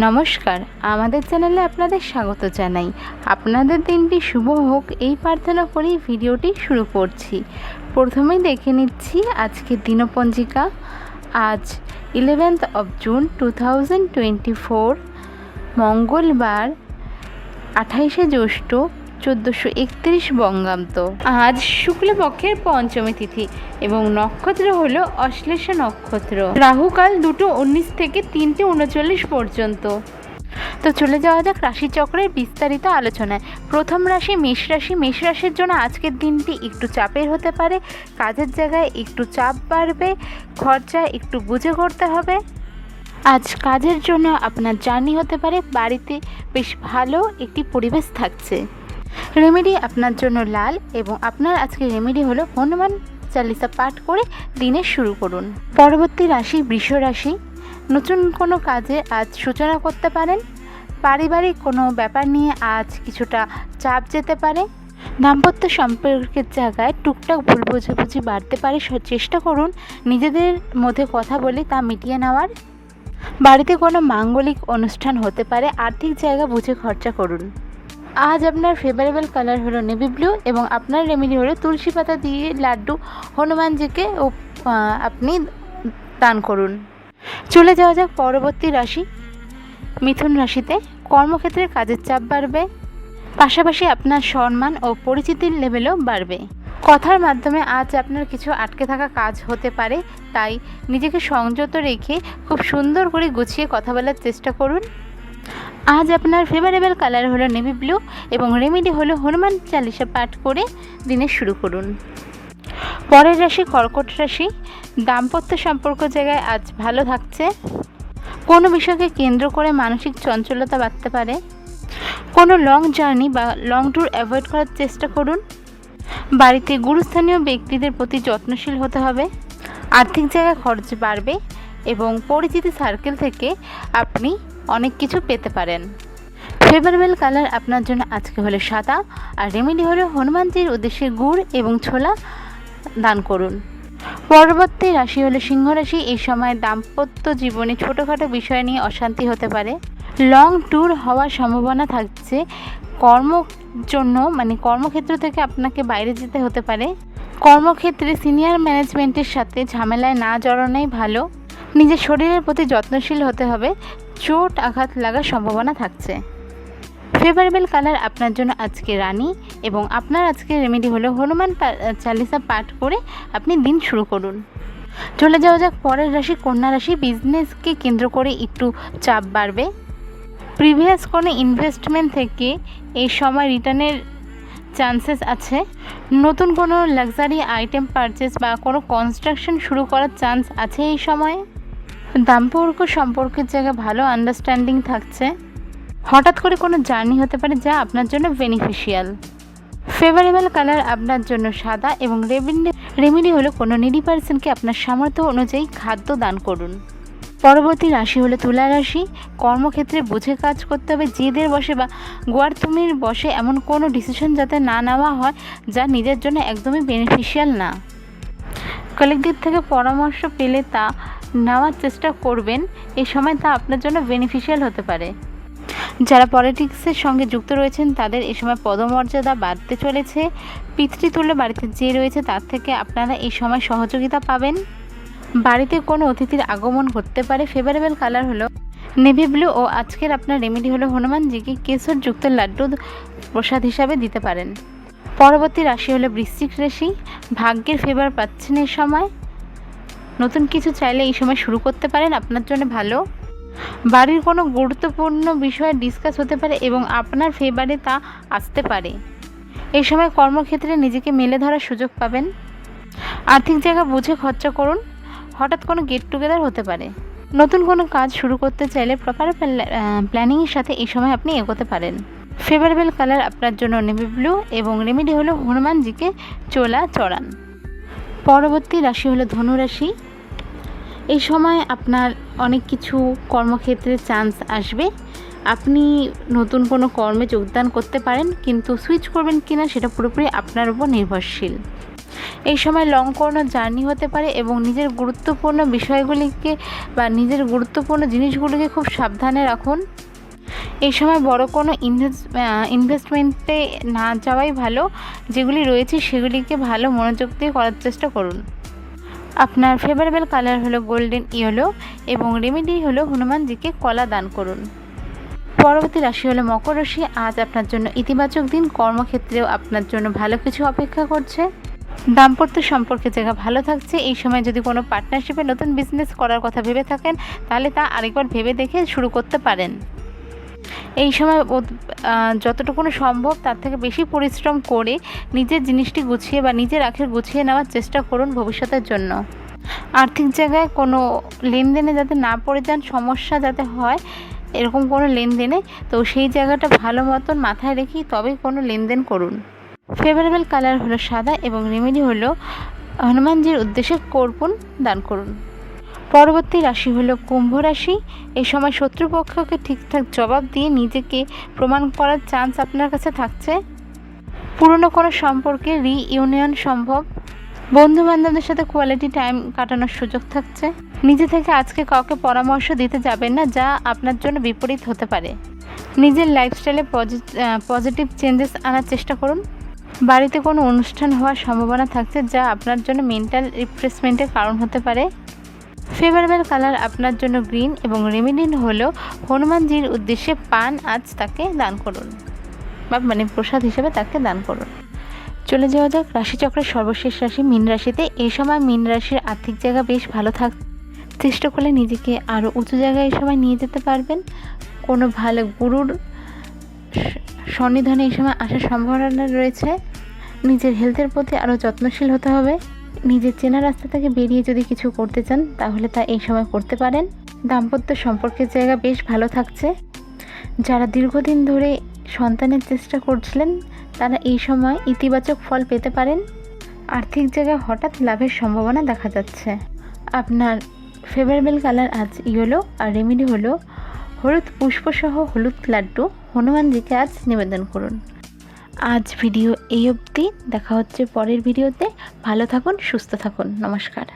নমস্কার, আমাদের চ্যানেলে আপনাদের স্বাগত জানাই। আপনাদের দিনটি শুভ হোক, এই প্রার্থনা করেই ভিডিওটি শুরু করছি। প্রথমেই দেখে নিচ্ছি আজকের দিনপঞ্জিকা। আজ eleventh of June two thousand twenty four মঙ্গলবার, আঠাইশে জ্যৈষ্ঠ চোদ্দোশো একত্রিশ বঙ্গাব্দ। আজ শুক্লপক্ষের পঞ্চমী তিথি এবং নক্ষত্র হল অশ্লেষা নক্ষত্র। রাহুকাল দুটো উনিশ থেকে তিনটে উনচল্লিশ পর্যন্ত। তো চলে যাওয়া যাক রাশিচক্রের বিস্তারিত আলোচনায়। প্রথম রাশি মেষ রাশি। মেষ রাশির জন্য আজকের দিনটি একটু চাপের হতে পারে। কাজের জায়গায় একটু চাপ বাড়বে। খরচা একটু বুঝে করতে হবে। আজ কাজের জন্য আপনার জার্নি হতে পারে। বাড়িতে বেশ ভালো একটি পরিবেশ থাকছে। রেমেডি আপনার জন্য লাল এবং আপনার আজকে রেমেডি হলো হনুমান চালিসা পাঠ করে দিনের শুরু করুন। পরবর্তী রাশি বৃষ রাশি। নতুন কোনো কাজে আজ সূচনা করতে পারেন। পারিবারিক কোনো ব্যাপার নিয়ে আজ কিছুটা চাপ যেতে পারে। দাম্পত্য সম্পর্কের জায়গায় টুকটাক ভুল বোঝাবুঝি বাড়তে পারে। চেষ্টা করুন নিজেদের মধ্যে কথা বলে তা মিটিয়ে নেওয়ার। বাড়িতে কোনো মাঙ্গলিক অনুষ্ঠান হতে পারে। আর্থিক জায়গা বুঝে খরচা করুন। আজ আপনার ফেভারেবল কালার হলো নেভি ব্লু এবং আপনার রেমেডি হলো তুলসী পাতা দিয়ে লাড্ডু। হনুমানজিকে আপনি দান করুন। চলে যাওয়া যাক পরবর্তী রাশি। মিথুন রাশিতে কর্মক্ষেত্রে কাজের চাপ বাড়বে, পাশাপাশি আপনার সম্মান ও পরিচিতির লেভেলও বাড়বে। কথার মাধ্যমে আজ আপনার কিছু আটকে থাকা কাজ হতে পারে, তাই নিজেকে সংযত রেখে খুব সুন্দর করে গুছিয়ে কথা বলার চেষ্টা করুন। আজ আপনার ফেভারেবল কালার হলো নেভি ব্লু এবং রেমেডি হলো হনুমান চালিসা পাঠ করে দিনে শুরু করুন। পরের রাশি কর্কট রাশি। দাম্পত্য সম্পর্ক জায়গায় আজ ভালো থাকছে। কোনো বিষয়কে কেন্দ্র করে মানসিক চঞ্চলতা বাড়তে পারে। কোনো লং জার্নি বা লং ট্যুর অ্যাভয়েড করার চেষ্টা করুন। বাড়িতে গুরুস্থানীয় ব্যক্তিদের প্রতি যত্নশীল হতে হবে। আর্থিক জায়গায় খরচ বাড়বে এবং পরিচিতি সার্কেল থেকে আপনি অনেক কিছু পেতে পারেন। ফেভারেবল কালার আপনার জন্য আজকে হলো সাদা, আর রেমেডি হলো হনুমানজির উদ্দেশ্যে গুড় এবং ছোলা দান করুন। পরবর্তী রাশি হলো সিংহ রাশি, এই সময় দাম্পত্য জীবনে ছোটোখাটো বিষয় নিয়ে অশান্তি হতে পারে। লং ট্যুর হওয়ার সম্ভাবনা থাকছে। কর্ম জন্য মানে কর্মক্ষেত্র থেকে আপনাকে বাইরে যেতে হতে পারে। কর্মক্ষেত্রে সিনিয়র ম্যানেজমেন্টের সাথে ঝামেলায় না জড়ানোই ভালো। নিজের শরীরের প্রতি যত্নশীল হতে হবে। চোট আঘাত লাগার সম্ভাবনা থাকছে। ফেভারেবল কালার আপনার জন্য আজকে রানী এবং আপনার আজকে রেমেডি হলো হনুমান চালিসা পাঠ করে আপনি দিন শুরু করুন। চলে যাওয়া যাক পরের রাশি, কন্যা রাশি বিজনেসকে কেন্দ্র করে একটু চাপ বাড়বে। প্রিভিয়াস কোনো ইনভেস্টমেন্ট থেকে এই সময় রিটার্নের চান্সেস আছে। নতুন কোনো লাক্সারি আইটেম পারচেস বা কোনো কনস্ট্রাকশন শুরু করার চান্স আছে এই সময়ে? দাম্পত্য সম্পর্কের জায়গায় ভালো আন্ডারস্ট্যান্ডিং থাকছে। হঠাৎ করে কোনো জার্নি হতে পারে যা আপনার জন্য বেনিফিশিয়াল ফেভারেবল কালার আপনার জন্য সাদা এবং রেমেডি রেমেডি হলো কোনো নিডি পার্সনকে আপনার সামর্থ্য অনুযায়ী খাদ্য দান করুন। পরবর্তী রাশি হলো তুলা রাশি। কর্মক্ষেত্রে বুঝে কাজ করতে হবে, জেদের বসে বা গোয়ার তুমির বসে এমন কোনো ডিসিশন যাতে না নেওয়া হয় যা নিজের জন্য একদমই বেনিফিশিয়াল না। কলিগদের থেকে পরামর্শ পেলে তা নেওয়ার চেষ্টা করবেন, এই সময় তা আপনার জন্য বেনিফিশিয়াল হতে পারে। যারা পলিটিক্সের সঙ্গে যুক্ত রয়েছেন, তাদের এই সময় পদমর্যাদা বাড়তে চলেছে। পিতৃতুল্য বাড়িতে যে রয়েছে, তার থেকে আপনারা এই সময় সহযোগিতা পাবেন। বাড়িতে কোনো অতিথির আগমন ঘটতে পারে। ফেভারেবল কালার হলো নেভি ব্লু ও আজকের আপনার রেমেডি হলো হনুমানজিকে কেশরযুক্ত লাড্ডু প্রসাদ হিসাবে দিতে পারেন। পরবর্তী রাশি হলো বৃশ্চিক রাশি। ভাগ্যের ফেভার পাচ্ছেন এই সময়। নতুন কিছু চাইলে এই সময় শুরু করতে পারেন, আপনার জন্য ভালো। বাড়ির কোনো গুরুত্বপূর্ণ বিষয়ে ডিসকাস হতে পারে এবং আপনার ফেভারে তা আসতে পারে। এই সময় কর্মক্ষেত্রে নিজেকে মেলে ধরার সুযোগ পাবেন। আর্থিক জায়গা বুঝে খরচা করুন, হঠাৎ কোনো গেট টুগেদার হতে পারে। নতুন কোনো কাজ শুরু করতে চাইলে প্রপার প্ল্যানিংয়ের সাথে এই সময় আপনি এগোতে পারেন। ফেভারেবল কালার আপনার জন্য নেভি ব্লু এবং রেমেডি হলো হনুমানজিকে চোলা চড়ান। পরবর্তী রাশি হলো ধনু রাশি এই সময় আপনার অনেক কিছু কর্মক্ষেত্রে চান্স আসবে। আপনি নতুন কোনো কর্মে যোগদান করতে পারেন, কিন্তু সুইচ করবেন কিনা সেটা পুরোপুরি আপনার উপর নির্ভরশীল। এই সময় লং কোনো জার্নি হতে পারে এবং নিজের গুরুত্বপূর্ণ বিষয়গুলিকে বা নিজের গুরুত্বপূর্ণ জিনিসগুলিকে খুব সাবধানে রাখুন। এই সময় বড় কোনো ইনভেস্ট ইনভেস্টমেন্টে না যাওয়াই ভালো। যেগুলি রয়েছে সেগুলিকে ভালো মনোযোগ দিয়ে করার চেষ্টা করুন। আপনার ফেভারেবল কালার হলো গোল্ডেন ইয়েলো এবং রেমেডি হলো হনুমানজিকে কলা দান করুন। পরবর্তী রাশি হলো মকর রাশি। আজ আপনার জন্য ইতিবাচক দিন। কর্মক্ষেত্রেও আপনার জন্য ভালো কিছু অপেক্ষা করছে। দাম্পত্য সম্পর্কে জায়গা ভালো থাকছে। এই সময় যদি কোনো পার্টনারশিপে নতুন বিজনেস করার কথা ভেবে থাকেন, তাহলে তা আরেকবার ভেবে দেখে শুরু করতে পারেন। এই সময় যতটুকুনো সম্ভব তার থেকে বেশি পরিশ্রম করে নিজের জিনিসটি গুছিয়ে বা নিজের আখের গুছিয়ে নেওয়ার চেষ্টা করুন ভবিষ্যতের জন্য। আর্থিক জায়গায় কোনো লেনদেনে যাতে না পড়ে যান, সমস্যা যাতে হয়, এরকম কোনো লেনদেনে, তো সেই জায়গাটা ভালো মতন মাথায় রেখেই তবেই কোনো লেনদেন করুন। ফেভারেবল কালার হলো সাদা এবং রেমেডি হলো হনুমানজির উদ্দেশ্যে কর্পূর দান করুন। পরবর্তী রাশি হলো কুম্ভ রাশি। এই সময় শত্রুপক্ষকে ঠিকঠাক জবাব দিয়ে নিজেকে প্রমাণ করার চান্স আপনার কাছে থাকছে। পুরনো কোনো সম্পর্কে রিইউনিয়ন সম্ভব। বন্ধু বান্ধবদের সাথে কোয়ালিটি টাইম কাটানোর সুযোগ থাকছে। নিজে থেকে আজকে কাউকে পরামর্শ দিতে যাবেন না, যা আপনার জন্য বিপরীত হতে পারে। নিজের লাইফস্টাইলে পজিটিভ চেঞ্জেস আনার চেষ্টা করুন। বাড়িতে কোনো অনুষ্ঠান হওয়ার সম্ভাবনা থাকছে, যা আপনার জন্য মেন্টাল রিফ্রেশমেন্টের কারণ হতে পারে। ফেভারেবল কালার আপনার জন্য গ্রিন এবং রেমিডিন হলো হনুমানজির উদ্দেশ্যে পান। আজ তাকে দান করুন। বা মানে প্রসাদ হিসেবে তাকে দান করুন। চলে যাওয়া যাক রাশিচক্রের সর্বশেষ রাশি মীন রাশিতে। এই সময় মীন রাশির আর্থিক জায়গা বেশ ভালো থাক চেষ্টা করলে নিজেকে আরও উঁচু জায়গায় এই সময় নিয়ে যেতে পারবেন। কোনো ভালো গুরুর সন্নিধানে এই সময় আসার সম্ভাবনা রয়েছে। নিজের হেলথের প্রতি আরও যত্নশীল হতে হবে। নিজের চেনা রাস্তা থেকে বেরিয়ে যদি কিছু করতে চান, তাহলে তা এই সময় করতে পারেন। দাম্পত্য সম্পর্কের জায়গা বেশ ভালো থাকছে। যারা দীর্ঘদিন ধরে সন্তানের চেষ্টা করছিলেন, তারা এই সময় ইতিবাচক ফল পেতে পারেন। আর্থিক জায়গায় হঠাৎ লাভের সম্ভাবনা দেখা যাচ্ছে। আপনার ফেভারেবল কালার আজ ইয়েলো আর রেমিডি হলো হলুদ পুষ্পসহ হলুদ লাড্ডু। হনুমানজিকে আজ নিবেদন করুন। আজ ভিডিও এই অবধি। দেখা হচ্ছে পরের ভিডিওতে। ভালো থাকুন সুস্থ থাকুন। নমস্কার।